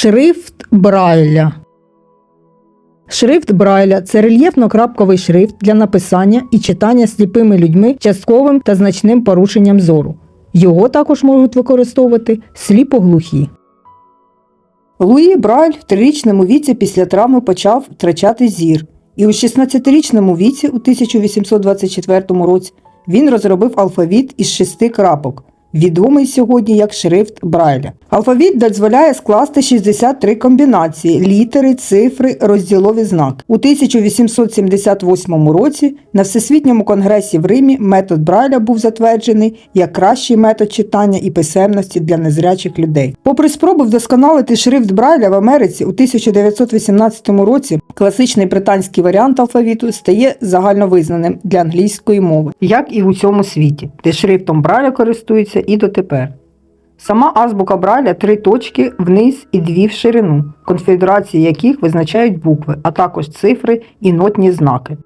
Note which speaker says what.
Speaker 1: Шрифт Брайля. Шрифт Брайля це рельєфно-крапковий шрифт для написання і читання сліпими людьми частковим та значним порушенням зору. Його також можуть використовувати сліпоглухі. Луї Брайль в трирічному віці після травми почав втрачати зір, і у 16-річному віці, у 1824 році, він розробив алфавіт із шести крапок, відомий сьогодні як шрифт Брайля. Алфавіт дозволяє скласти 63 комбінації літери, цифри, розділові знаки. У 1878 році на Всесвітньому конгресі в Римі метод Брайля був затверджений як кращий метод читання і писемності для незрячих людей. Попри спробу вдосконалити шрифт Брайля в Америці у 1918 році, класичний британський варіант алфавіту стає загальновизнаним для англійської мови, як і в усьому світі, де шрифтом Брайля користуються і дотепер. Сама азбука Брайля три точки вниз і дві в ширину, конфігурації яких визначають букви, а також цифри і нотні знаки.